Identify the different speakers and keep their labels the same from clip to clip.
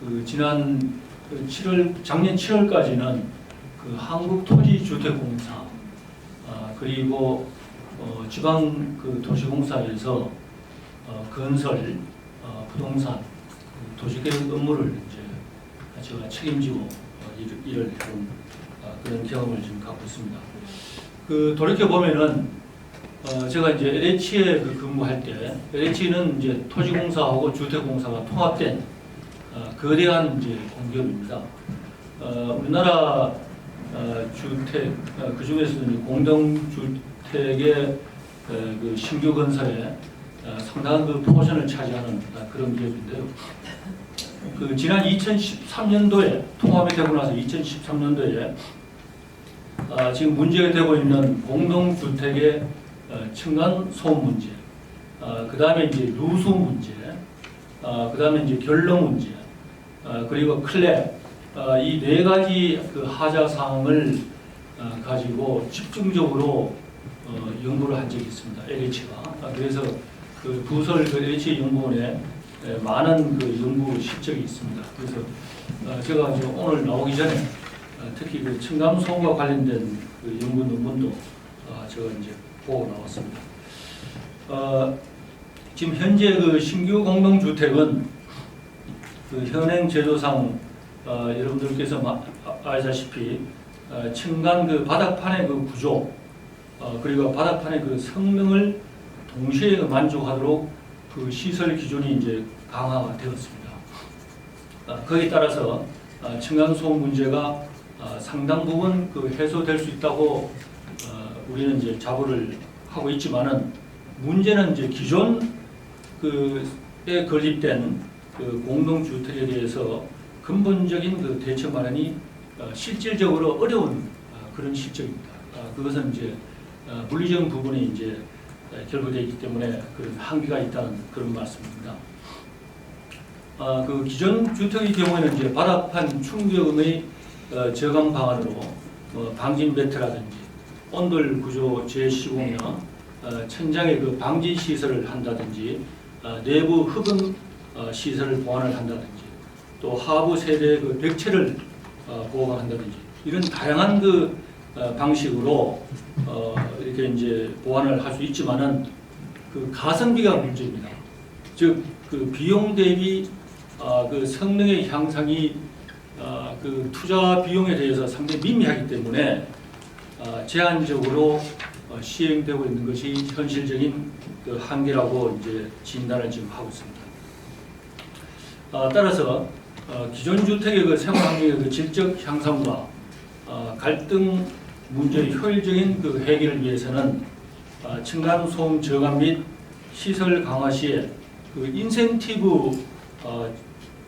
Speaker 1: 그 지난 그 7월 작년 7월까지는 그 한국토지주택공사 아, 그리고 어, 지방 그 도시공사에서 어, 건설, 어, 부동산, 그 도시계획 업무를 이제 제가 책임지고 어, 일- 일을 해본 아, 그런 경험을 지금 갖고 있습니다. 그 돌이켜 보면은 어, 제가 이제 LH에 그 근무할 때 LH는 이제 토지공사하고 주택공사가 통합된 어, 거대한 이제 공기업입니다. 어, 우리나라 어, 주택 어, 그 중에서도 공동주택의 어, 그 신규 건설에 어, 상당한 그 포션을 차지하는 어, 그런 기업인데요. 그 지난 2013년도에 통합이 되고 나서 2013년도에 아, 지금 문제가 되고 있는 공동주택의 어, 층간 소음 문제, 그 다음에 이제 누수 문제, 그 다음에 이제 결로 문제, 어, 그리고 클랩 이 네 가지 그 하자 사항을 어, 가지고 집중적으로 어, 연구를 한 적이 있습니다. LH가 그래서 그 부설 그 LH 연구원에 에, 많은 그 연구 실적이 있습니다. 그래서 어, 제가 오늘 나오기 전에 어, 특히 그 층간 소음과 관련된 그 연구 논문도 어, 제가 이제 보고 나왔습니다. 어, 지금 현재 그 신규 공동주택은 그 현행 제도상 어, 여러분들께서 마- 아- 아시다시피 어, 층간 그 바닥판의 그 구조 어, 그리고 바닥판의 그 성능을 동시에 그 만족하도록 그 시설 기준이 이제 강화가 되었습니다. 어, 거기에 따라서 어, 층간 소음 문제가 어, 상당 부분 그 해소될 수 있다고 어, 우리는 이제 자부를 하고 있지만은 문제는 이제 기존 그에 건립된 그 공동주택에 대해서 근본적인 그 대책 마련이 어, 실질적으로 어려운 어, 그런 실정입니다. 어, 그것은 이제 어, 물리적인 부분이 이제 어, 결부되어 있기 때문에 그런 한계가 있다는 그런 말씀입니다. 아, 그 기존 주택의 경우에는 이제 바닥판 충격음의 어, 저감 방안으로 뭐 방진 매트라든지 온돌 구조 재시공이나 어, 천장에 그 방진 시설을 한다든지 어, 내부 흡음 어, 시설을 보완을 한다든지 또 하부 세대 그 벽체를 어, 보완한다든지 이런 다양한 그 어, 방식으로 어, 이렇게 이제 보완을 할 수 있지만은 그 가성비가 문제입니다. 즉 그 비용 대비 아, 그 성능의 향상이 아, 그 투자 비용에 대해서 상당히 미미하기 때문에 아, 제한적으로 어, 시행되고 있는 것이 현실적인 그 한계라고 이제 진단을 지금 하고 있습니다. 아, 따라서 어, 기존 주택의 그 생활 환경의 그 질적 향상과 아, 갈등 문제의 효율적인 그 해결을 위해서는 아, 층간 소음 저감 및 시설 강화 시에 그 인센티브 어,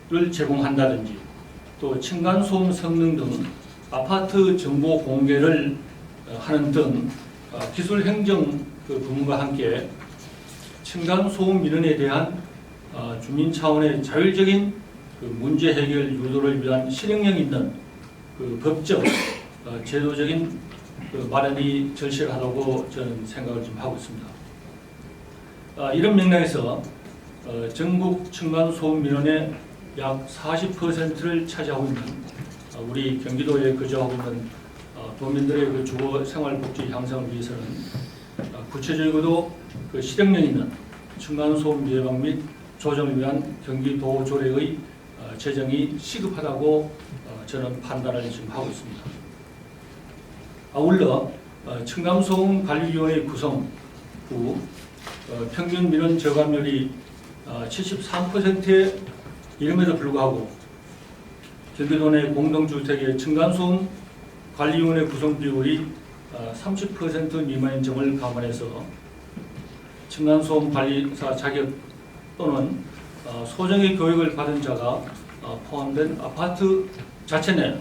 Speaker 1: 를 제공한다든지 또 층간 소음 성능 등 아파트 정보 공개를 어, 하는 등 어, 기술 행정 그 부문과 함께 층간 소음 민원에 대한 어, 주민 차원의 자율적인 그 문제 해결 유도를 위한 실행력 있는 그 법적 어, 제도적인 그 마련이 절실하다고 저는 생각을 좀 하고 있습니다. 아, 이런 맥락에서 어, 전국 층간 소음 민원의 약 40%를 차지하고 있는 어, 우리 경기도에 거주하고 있는 어, 도민들의 그 주거 생활 복지 향상을 위해서는 어, 구체적이고도 그 실행력 있는 층간 소음 예방 및 조정을 위한 경기도 조례의 어, 제정이 시급하다고 어, 저는 판단을 지금 하고 있습니다. 아울러 어, 층간 소음 관리위원회 구성 후 어, 평균 민원 저감률이 어, 73%에 이름에도 불구하고 경기도 내 공동주택의 층간소음 관리위원회 구성 비율이 어, 30% 미만인 점을 감안해서 층간소음 관리사 자격 또는 어, 소정의 교육을 받은 자가 어, 포함된 아파트 자체 내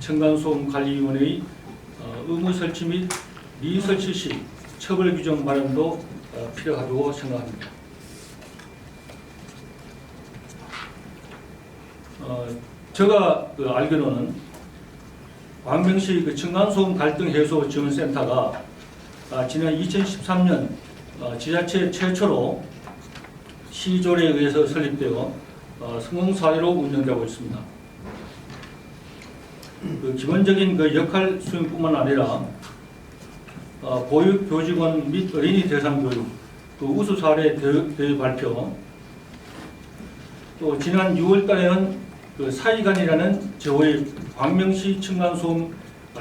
Speaker 1: 층간소음 관리위원회의 어, 의무 설치 및 미설치 시 처벌 규정 마련도 어, 필요하다고 생각합니다. 어, 제가 그 알기로는 광명시 그 층간소음 갈등 해소 지원센터가 아, 지난 2013년 어, 지자체 최초로 시조례에 의해서 설립되어 어, 성공 사례로 운영되고 있습니다. 그 기본적인 그 역할 수행뿐만 아니라 어, 보육 교직원 및 어린이 대상 교육, 또 우수 사례 대회, 대회 발표, 또 지난 6월달에는 그 사이간이라는 제5의 광명시 층간소음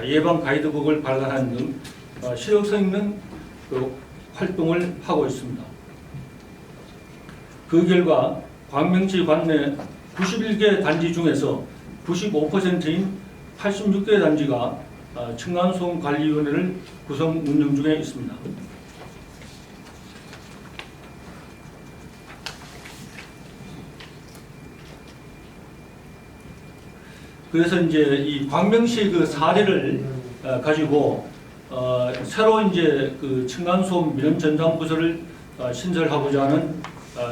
Speaker 1: 예방 가이드북을 발간하는 등 어, 실효성 있는 그 활동을 하고 있습니다. 그 결과 광명시 관내 91개 단지 중에서 95%인 86개 단지가 어, 층간소음 관리위원회를 구성 운영 중에 있습니다. 그래서 이제 이 광명시 그 사례를 어, 가지고 어, 새로 이제 그 층간소음 민원 전담 부서를 어, 신설하고자 하는 어,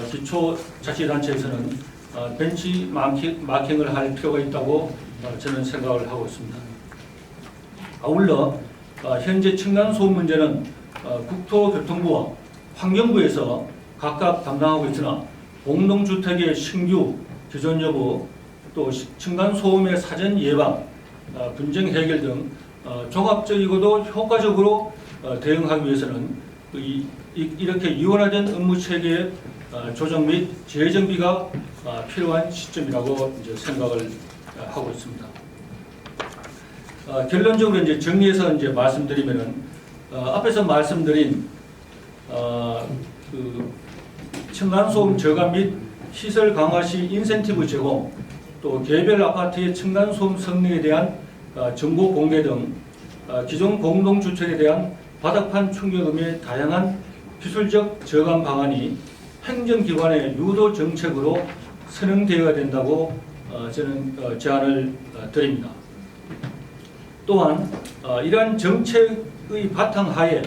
Speaker 1: 기초 자치단체에서는 어, 벤치 마킹, 마킹을 할 필요가 있다고 어, 저는 생각을 하고 있습니다. 아울러 어, 현재 층간소음 문제는 어, 국토교통부와 환경부에서 각각 담당하고 있으나 공동주택의 신규 기존 여부 또 시- 층간소음의 사전 예방, 어, 분쟁 해결 등 어, 종합적이고도 효과적으로 어, 대응하기 위해서는 이렇게 이원화된 업무 체계의 어, 조정 및 재정비가 어, 필요한 시점이라고 이제 생각을 어, 하고 있습니다. 어, 결론적으로 이제 정리해서 이제 말씀드리면은 어, 앞에서 말씀드린 어, 그 층간소음 저감 및 시설 강화 시 인센티브 제공, 또 개별 아파트의 층간소음 성능에 대한 어, 정보 공개 등 어, 기존 공동주택에 대한 바닥판 충격음의 다양한 기술적 저감 방안이 행정기관의 유도 정책으로 선행되어야 된다고 어, 저는 어, 제안을 어, 드립니다. 또한 어, 이러한 정책의 바탕 하에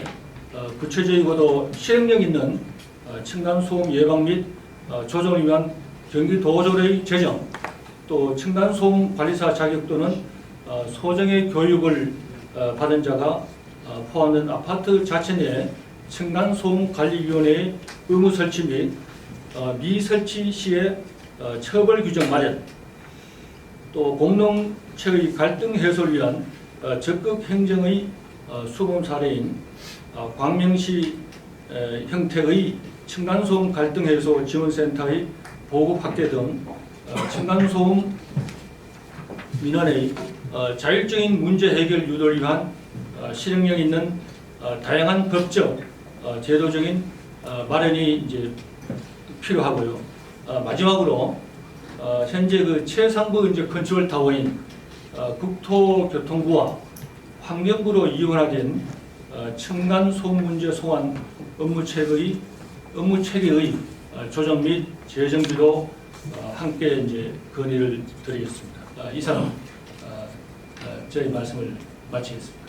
Speaker 1: 어, 구체적이고도 실행력 있는 어, 층간소음 예방 및 어, 조정을 위한 경기도조례의 제정, 또 층간소음 관리사 자격 또는 어, 소정의 교육을 어, 받은 자가 어, 포함된 아파트 자체 내 층간소음 관리위원회의 의무 설치 및 어, 미설치 시의 어, 처벌 규정 마련, 또 공동체의 갈등 해소를 위한 어, 적극 행정의 어, 수범 사례인 어, 광명시 에, 형태의 층간소음 갈등 해소 지원센터의 보급 확대 등 어, 층간소음 민원의 어, 자율적인 문제 해결 유도를 위한 어, 실행력 있는 어, 다양한 법적, 어, 제도적인 어, 마련이 이제 필요하고요. 어, 마지막으로 어, 현재 그 최상부 이제 컨트롤 타워인 어, 국토교통부와 환경부로 이원화된 어, 층간 소음 문제 소환 업무 체계의 업무 체계의 어, 조정 및 재정비도 어, 함께 이제 건의를 드리겠습니다. 어, 이상 어, 어, 저희 말씀을 마치겠습니다.